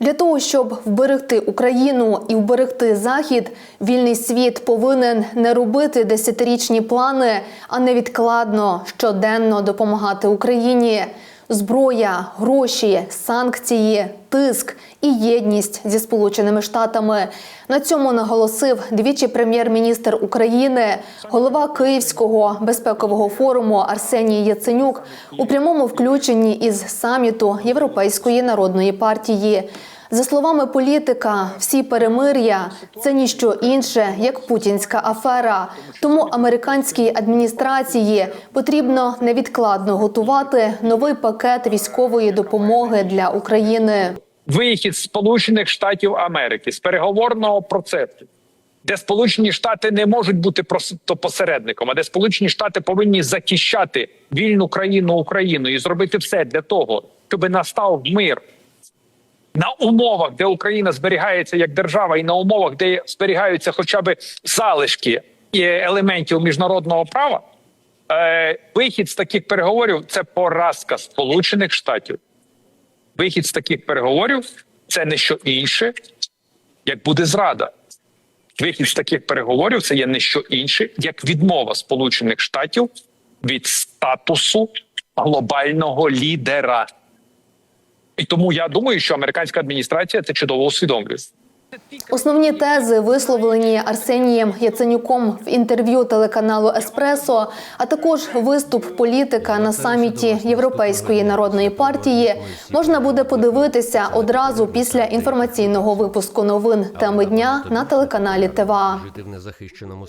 Для того щоб вберегти Україну і вберегти Захід, вільний світ повинен не робити десятирічні плани, а невідкладно щоденно допомагати Україні. Зброя, гроші, санкції, тиск і єдність зі Сполученими Штатами. На цьому наголосив двічі прем'єр-міністр України, голова Київського безпекового форуму Арсеній Яценюк у прямому включенні із саміту Європейської народної партії. За словами політика, всі перемир'я це ніщо інше, як путінська афера. Тому американській адміністрації потрібно невідкладно готувати новий пакет військової допомоги для України. вихід Сполучених Штатів Америки з переговорного процесу, де Сполучені Штати не можуть бути просто посередником, а де Сполучені Штати повинні захищати вільну країну Україну і зробити все для того, щоб настав мир на умовах, де Україна зберігається як держава, і на умовах, де зберігаються хоча б залишки елементів міжнародного права. Е, вихід з таких переговорів це поразка Сполучених Штатів вихід з таких переговорів це не що інше, як буде зрада. Вихід з таких переговорів це є не що інше, як відмова Сполучених Штатів від статусу глобального лідера. І тому я думаю, що американська адміністрація це чудово усвідомлює. Основні тези висловлені Арсенієм Яценюком в інтерв'ю телеканалу Еспресо, а також виступ політика на саміті Європейської народної партії можна буде подивитися одразу після інформаційного випуску новин теми дня на телеканалі ТВА.